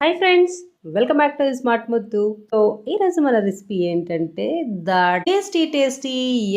Hi friends welcome back to smart ముద్దు. So ఈ మన రెసిపీ ఏంటంటే the tasty tasty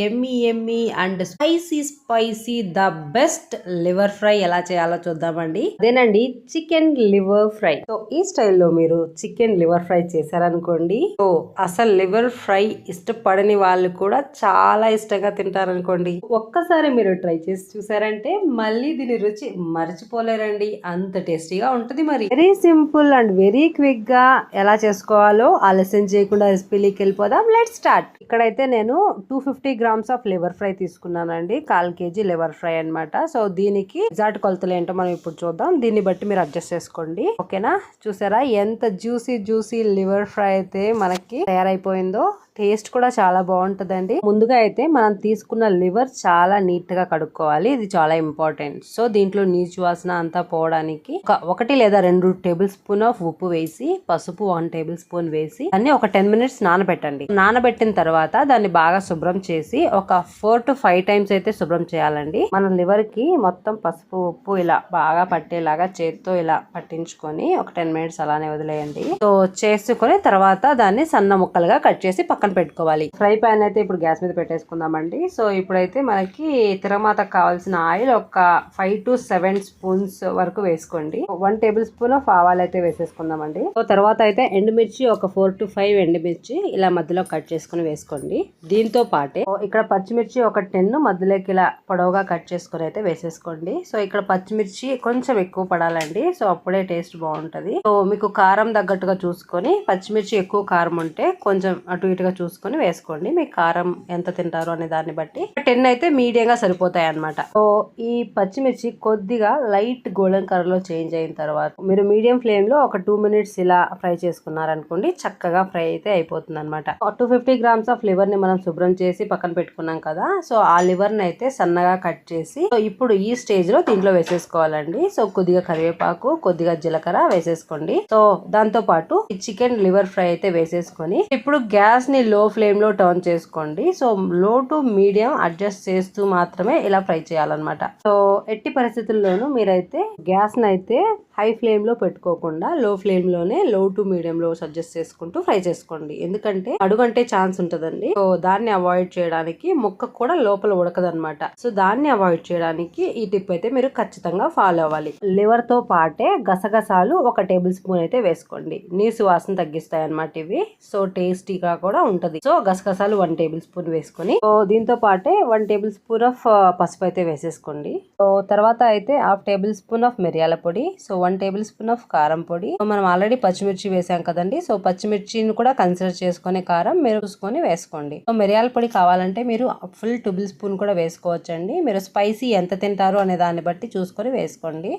yummy yummy and spicy spicy the best liver fry ఎలా చేయాలో చూద్దామండి. అదేనండి చికెన్ లివర్ ఫ్రై. సో ఈ స్టైల్లో మీరు చికెన్ లివర్ ఫ్రై చేశారనుకోండి. సో అసలు లివర్ ఫ్రై ఇష్టపడని వాళ్ళు కూడా చాలా ఇష్టంగా తింటారనుకోండి. ఒక్కసారి మీరు ట్రై చేసి చూసారంటే మళ్ళీ దీని రుచి మర్చిపోలేరండి. అంత టేస్టీగా ఉంటుంది మరి. Very simple and very quick ఈజీగా ఎలా చేసుకోవాలో ఆలస్యం చేయకుండా రెసిపీలోకి వెళ్ళిపోదాం. లెట్ స్టార్ట్ ఇక్కడైతే నేను two fifty grams of liver fry తీసుకున్నానండి. కాల్ కేజీ లివర్ ఫ్రై అన్నమాట. సో దీనికి ఎగ్జాక్ట్ కొలతలు ఏంటో మనం ఇప్పుడు చూద్దాం. దీన్ని బట్టి మీరు అడ్జస్ట్ చేసుకోండి. ఓకేనా చూసారా? ఎంత జ్యూసీ జ్యూసీ లివర్ ఫ్రై అయితే మనకి తయారైపోయిందో. టేస్ట్ కూడా చాలా బాగుంటుందండి. ముందుగా అయితే మనం తీసుకున్న లివర్ చాలా నీట్గా కడుక్కోవాలి. ఇది చాలా ఇంపార్టెంట్ సో దీంట్లో నీచు వాసన అంతా పోవడానికి ఒకటి లేదా రెండు టేబుల్ స్పూన్ ఆఫ్ ఉప్పు వేసి పసుపు వన్ టేబుల్ స్పూన్ వేసి దాన్ని ఒక టెన్ మినిట్స్ నానబెట్టండి. నానబెట్టిన తర్వాత దాన్ని బాగా శుభ్రం చేసి ఒక ఫోర్ టు ఫైవ్ టైమ్స్ అయితే శుభ్రం చేయాలండి. మన లివర్కి మొత్తం పసుపు ఉప్పు ఇలా బాగా పట్టేలాగా చేత్తో ఇలా పట్టించుకొని ఒక టెన్ మినిట్స్ అలానే వదిలేయండి. సో చేసుకొని తర్వాత దాన్ని సన్న ముక్కలుగా కట్ చేసి పక్కన పెట్టుకోవాలి. ఫ్రై పాన్ అయితే ఇప్పుడు గ్యాస్ మీద పెట్టేసుకుందామండి. సో ఇప్పుడైతే మనకి తిరమాతకు కావాల్సిన ఆయిల్ ఒక ఫైవ్ టు సెవెన్ స్పూన్స్ వరకు వేసుకోండి. వన్ టేబుల్ స్పూన్ ఆఫ్ ఆవాలు అయితే వేసేసుకుందామండి. సో తర్వాత అయితే ఎండుమిర్చి ఒక ఫోర్ టు ఫైవ్ ఎండుమిర్చి ఇలా మధ్యలో కట్ చేసుకుని వేసుకోండి. దీంతో పాటే ఇక్కడ పచ్చిమిర్చి ఒక టెన్ మధ్యలోకి ఇలా పొడవుగా కట్ చేసుకుని అయితే వేసేసుకోండి. సో ఇక్కడ పచ్చిమిర్చి కొంచెం ఎక్కువ పడాలండి. సో అప్పుడే టేస్ట్ బాగుంటది. సో మీకు కారం తగ్గట్టుగా చూసుకొని పచ్చిమిర్చి ఎక్కువ కారం ఉంటే కొంచెం అటు ఇటుగా చూసుకొని వేసుకోండి. మీకు కారం ఎంత తింటారు అనే దాన్ని బట్టి. టెన్ అయితే మీడియం గా సరిపోతాయి అనమాట సో ఈ పచ్చిమిర్చి కొద్దిగా లైట్ గోల్డెన్ కలర్లో చేంజ్ అయిన తర్వాత మీరు మీడియం ఫ్లేమ్లో ఒక టూ మినిట్స్ ఇలా ఫ్రై చేసుకున్నారనుకోండి చక్కగా ఫ్రై అయితే అయిపోతుంది అనమాట టూ ఫిఫ్టీ గ్రామ్స్ ఆఫ్ లివర్ని మనం శుభ్రం చేసి పక్కన పెట్టుకున్నాం కదా సో ఆ లివర్ని అయితే సన్నగా కట్ చేసి సో ఇప్పుడు ఈ స్టేజ్లో దీంట్లో వేసేసుకోవాలండి. సో కొద్దిగా కరివేపాకు కొద్దిగా జీలకర్ర వేసేసుకోండి. సో దాంతో పాటు ఈ చికెన్ లివర్ ఫ్రై అయితే వేసేసుకొని ఇప్పుడు గ్యాస్ని లో ఫ్లేమ్లో టర్న్ చేసుకోండి. సో లో టు మీడియం అడ్జస్ట్ చేస్తూ మాత్రమే ఇలా ఫ్రై చేయాలన్నమాట. సో ఎట్టి పరిస్థితుల్లోనూ మీరైతే గ్యాస్ని అయితే హై ఫ్లేమ్లో పెట్టుకోకుండా లో ఫ్లేమ్లోనే low to medium low adjust చేసుకుంటూ ఫ్రై చేసుకోండి. ఎందుకంటే అడుగంటే ఛాన్స్ ఉంటుందండి. సో దాన్ని అవాయిడ్ చేయడానికి ముక్క కూడా లోపల ఉడకదనమాట సో దాన్ని అవాయిడ్ చేయడానికి ఈ టిప్ అయితే మీరు ఖచ్చితంగా ఫాలో అవ్వాలి. లివర్తో పాటే గసగసాలు ఒక టేబుల్ స్పూన్ అయితే వేసుకోండి. నీరు సువాసన తగ్గిస్తాయి అన్నమాట ఇవి. సో టేస్టీగా కూడా ఉంటది. సో గసగసాలు వన్ టేబుల్ స్పూన్ వేసుకొని సో దీంతో పాటే వన్ టేబుల్ స్పూన్ ఆఫ్ పసుపు అయితే వేసేసుకోండి. సో తర్వాత అయితే హాఫ్ టేబుల్ స్పూన్ ఆఫ్ మిరియాల పొడి. So one tablespoon of కారం పొడి. మనం ఆల్రెడీ పచ్చి పచ్చిమిర్చి వేసాం కదండి. సో పచ్చిమిర్చిని కూడా కన్సిడర్ చేసుకునే కారం మీరు చూసుకొని వేసుకోండి. సో మిరియాల పొడి కావాలంటే మీరు ఫుల్ టేబుల్ స్పూన్ కూడా వేసుకోవచ్చండి. మీరు స్పైసీ ఎంత తింటారు అనే దాన్ని బట్టి చూసుకొని వేసుకోండి.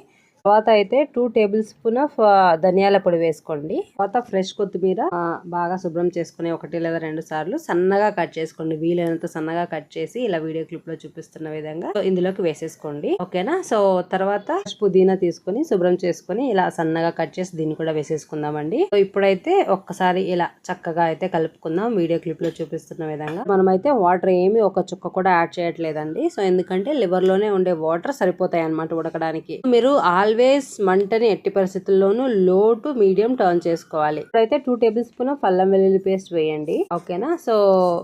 తర్వాత అయితే టూ టేబుల్ స్పూన్ ఆఫ్ ధనియాల పొడి వేసుకోండి. తర్వాత ఫ్రెష్ కొత్తిమీర uh, బాగా శుభ్రం చేసుకుని ఒకటి లేదా రెండు సార్లు సన్నగా కట్ చేసుకోండి. వీలైనంత సన్నగా కట్ చేసి ఇలా వీడియో క్లిప్లో చూపిస్తున్న విధంగా ఇందులోకి వేసేసుకోండి. ఓకేనా సో తర్వాత పుదీనా తీసుకొని శుభ్రం చేసుకొని ఇలా సన్నగా కట్ చేసి దీన్ని కూడా వేసేసుకుందామండి. సో ఇప్పుడైతే ఒక్కసారి ఇలా చక్కగా అయితే కలుపుకుందాం వీడియో క్లిప్లో చూపిస్తున్న విధంగా. మనమైతే వాటర్ ఏమి ఒక చుక్క కూడా యాడ్ చేయట్లేదండి. సో ఎందుకంటే లివర్లోనే ఉండే వాటర్ సరిపోతాయి అన్నమాట ఉడకడానికి మీరు ఆల్ ఆల్వేస్ మంటని ఎట్టి పరిస్థితుల్లోనూ లో టు మీడియం టర్న్ చేసుకోవాలి. ఇప్పుడైతే టూ టేబుల్ స్పూన్ ఆఫ్ అల్లం వెల్లుల్లి పేస్ట్ వేయండి. ఓకేనా సో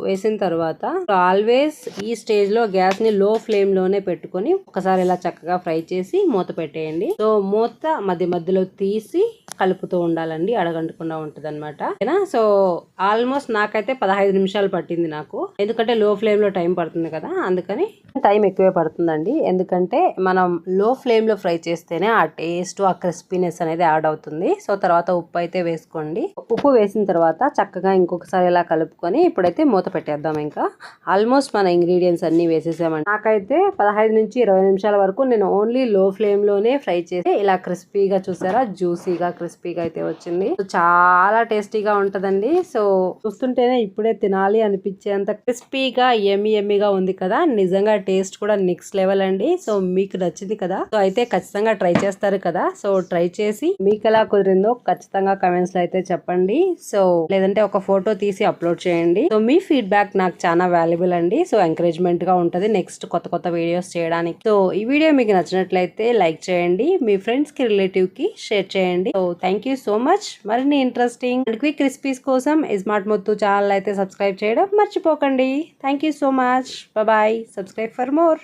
వేసిన తర్వాత ఆల్వేస్ ఈ స్టేజ్లో గ్యాస్ని లో ఫ్లేమ్లోనే పెట్టుకొని ఒకసారి ఇలా చక్కగా ఫ్రై చేసి మూత పెట్టేయండి. సో మూత మధ్య మధ్యలో తీసి కలుపుతూ ఉండాలండి. అడగంటకుండా ఉంటది అనమాట ఓకేనా సో ఆల్మోస్ట్ నాకైతే పదహైదు నిమిషాలు పట్టింది నాకు. ఎందుకంటే లో ఫ్లేమ్లో టైం పడుతుంది కదా అందుకని టైం ఎక్కువే పడుతుందండి. ఎందుకంటే మనం లో ఫ్లేమ్లో ఫ్రై చేస్తేనే ఆ టేస్ట్ ఆ క్రిస్పీనెస్ అనేది యాడ్ అవుతుంది. సో తర్వాత ఉప్పు అయితే వేసుకోండి. ఉప్పు వేసిన తర్వాత చక్కగా ఇంకొకసారి ఇలా కలుపుకొని ఇప్పుడైతే మూత పెట్టేద్దాం ఇంకా. ఆల్మోస్ట్ మన ఇంగ్రీడియంట్స్ అన్ని వేసేసామండి. నాకైతే పదహైదు నుంచి ఇరవై నిమిషాల వరకు నేను ఓన్లీ లో ఫ్లేమ్లోనే ఫ్రై చేసి ఇలా క్రిస్పీగా చూసారా? జ్యూసీగా క్రిస్పీగా అయితే వచ్చింది. చాలా టేస్టీగా ఉంటుందండి. సో చూస్తుంటేనే ఇప్పుడే తినాలి అనిపించేంత క్రిస్పీగా ఎమ్మి ఎమ్మిగా ఉంది కదా? నిజంగా టేస్ట్ కూడా నెక్స్ట్ లెవెల్ అండి. సో మీకు నచ్చింది కదా? సో అయితే ఖచ్చితంగా ట్రై చేస్తారు కదా? సో ట్రై చేసి మీకు ఎలా కుదిరిందో ఖచ్చితంగా కమెంట్స్లో అయితే చెప్పండి. సో లేదంటే ఒక ఫోటో తీసి అప్లోడ్ చేయండి. సో మీ ఫీడ్బ్యాక్ నాకు చాలా వాల్యుబుల్ అండి. సో ఎంకరేజ్మెంట్గా ఉంటది నెక్స్ట్ కొత్త కొత్త వీడియోస్ చేయడానికి. సో ఈ వీడియో మీకు నచ్చినట్లయితే లైక్ చేయండి. మీ ఫ్రెండ్స్కి రిలేటివ్కి షేర్ చేయండి. So thank you so much. మరిన్ని ఇంట్రెస్టింగ్ అండ్ క్విక్ రెసిపీస్ కోసం స్మార్ట్ మొత్తు ఛానల్ అయితే సబ్స్క్రైబ్ చేయడం మర్చిపోకండి. Thank you so much. Bye. Subscribe for more